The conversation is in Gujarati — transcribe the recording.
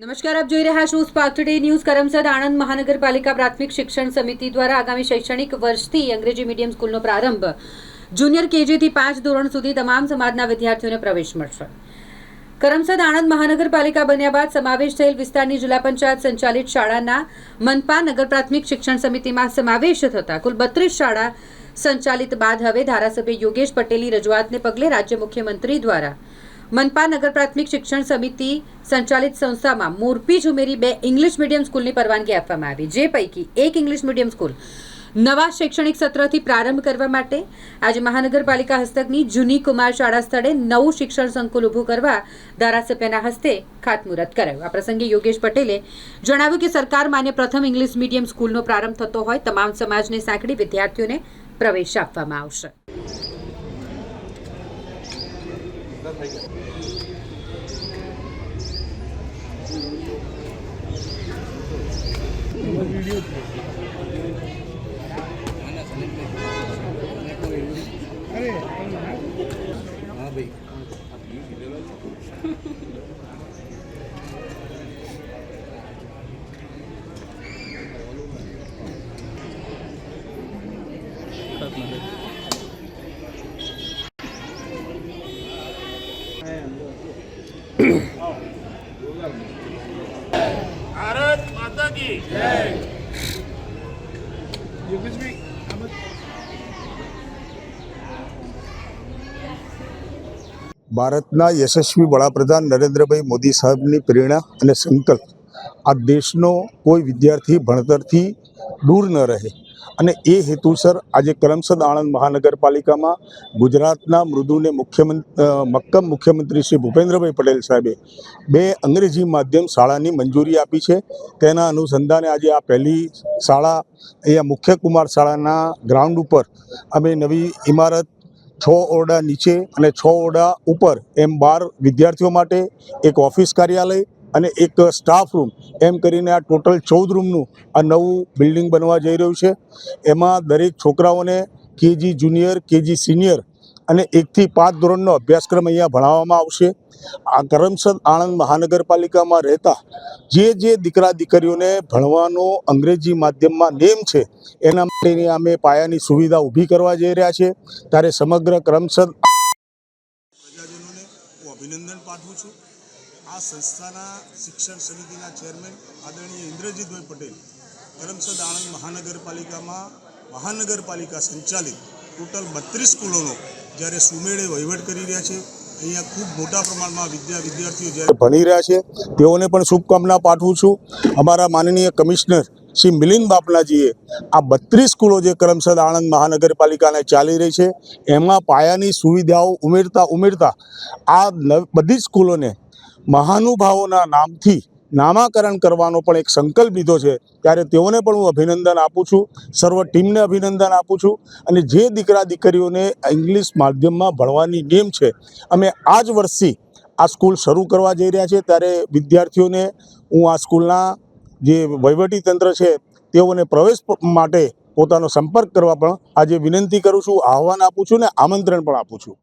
નમસ્કાર, આપ જોઈ રહ્યા છો Spark Today News Karamsad Anand મહાનગરપાલિકા પ્રાથમિક શિક્ષણ સમિતિ દ્વારા આગામી શૈક્ષણિક વર્ષથી અંગ્રેજી મીડિયમ સ્કૂલનો પ્રારંભ જુનિયર કેજીથી પાંચ ધોરણ સુધી તમામ સમાજના વિદ્યાર્થીઓને પ્રવેશ મળશે. કરમસદ આણંદ મહાનગરપાલિકા બન્યા બાદ સમાવેશ થયેલ વિસ્તારની જિલ્લા પંચાયત સંચાલિત શાળાના મનપા નગર પ્રાથમિક શિક્ષણ સમિતિમાં સમાવેશ થતા કુલ બત્રીસ શાળા સંચાલિત બાદ હવે ધારાસભ્ય યોગેશ પટેલની રજૂઆતને પગલે રાજ્ય મુખ્યમંત્રી દ્વારા મનપા નગર પ્રાથમિક શિક્ષણ સમિતિ સંચાલિત સંસ્થામાં મોરપી ઝુમેરી બે ઇંગ્લિશ મીડિયમ સ્કૂલની પરવાનગી આપવામાં આવી. જે પૈકી એક ઇંગ્લિશ મીડિયમ સ્કૂલ નવા શૈક્ષણિક સત્રથી પ્રારંભ કરવા માટે આજે મહાનગરપાલિકા હસ્તકની જૂની કુમાર શાળા સ્થળે નવું શિક્ષણ સંકુલ ઊભું કરવા ધારાસભ્યના હસ્તે ખાતમુહૂર્ત કરાયું. આ પ્રસંગે યોગેશ પટેલે જણાવ્યું કે સરકાર માન્ય પ્રથમ ઇંગ્લિશ મીડિયમ સ્કૂલનો પ્રારંભ થતો હોય, તમામ સમાજને સાંકળી વિદ્યાર્થીઓને પ્રવેશ આપવામાં આવશે. બધા થઈ ગયા અરે હા ભાઈ भारत माता की ભારતના યશસ્વી વડાપ્રધાન નરેન્દ્રભાઈ મોદી સાહેબની પ્રેરણા અને સંકલ્પ આ દેશનો કોઈ વિદ્યાર્થી ભણતરથી દૂર ન રહે અને એ હેતુસર આજે કરમસદ આણંદ મહાનગરપાલિકામાં ગુજરાતના મૃદુને મુખ્યમંત્રી મક્કમ મુખ્યમંત્રી શ્રી ભૂપેન્દ્રભાઈ પટેલ સાહેબે બે અંગ્રેજી માધ્યમ શાળાની મંજૂરી આપી છે. તેના અનુસંધાને આજે આ પહેલી શાળા, અહીંયા મુખ્ય કુમાર શાળાના ગ્રાઉન્ડ ઉપર અમે નવી ઇમારત છ ઓરડા નીચે અને છ ઓરડા ઉપર એમ બાર વિદ્યાર્થીઓ માટે એક ઓફિસ કાર્યાલય અને એક સ્ટાફ રૂમ એમ કરીને આ ટોટલ ચૌદ રૂમનું આ નવું બિલ્ડિંગ બનવા જઈ રહ્યું છે. એમાં દરેક છોકરાઓને કેજી જુનિયર કેજી સિનિયર અને એકથી પાંચ ધોરણનો અભ્યાસક્રમ અહીંયા ભણાવવામાં આવશે. આ કરમસદ આણંદ મહાનગરપાલિકામાં રહેતા જે જે દીકરા દીકરીઓને ભણવાનો અંગ્રેજી માધ્યમમાં નેમ છે, એના માટેની અમે પાયાની સુવિધા ઊભી કરવા જઈ રહ્યા છે. ત્યારે સમગ્ર કરમસદ પ્રજાજનોને અભિનંદન પાઠવું છું. આ સંસ્થાના શિક્ષણ સમિતિના ચેરમેન આદરણીય ઇન્દ્રજીતભાઈ પટેલ કરમસદ આણંદ મહાનગરપાલિકામાં મહાનગરપાલિકા સંચાલિત ટોટલ બત્રીસ સ્કૂલોનો જ્યારે સુમેળે વહીવટ કરી રહ્યા છે. અહીંયા ખૂબ મોટા પ્રમાણમાં વિદ્યા વિદ્યાર્થીઓ જ્યારે ભણી રહ્યા છે, તેઓને પણ શુભકામના પાઠવું છું. અમારા માનનીય કમિશનર શ્રી મિલિંદ બાપલાજીએ આ બત્રીસ સ્કૂલો જે કરમસદ આણંદ મહાનગરપાલિકાને ચાલી રહી છે, એમાં પાયાની સુવિધાઓ ઉમેરતા ઉમેરતા આ બધી જ સ્કૂલોને મહાનુભાવોના નામથી નામાકરણ કરવાનો પણ એક સંકલ્પ લીધો છે. ત્યારે તેઓને પણ હું અભિનંદન આપું છું. સર્વ ટીમને અભિનંદન આપું છું. અને જે દીકરા દીકરીઓને ઇંગ્લિશ માધ્યમમાં ભણવાની નેમ છે, અમે આ જ વર્ષથી આ સ્કૂલ શરૂ કરવા જઈ રહ્યા છે ત્યારે વિદ્યાર્થીઓને હું આ સ્કૂલના જે વહીવટી તંત્ર છે, તેઓને પ્રવેશ માટે પોતાનો સંપર્ક કરવા પણ આજે વિનંતી કરું છું. આહવાન આપું છું ને આમંત્રણ પણ આપું છું.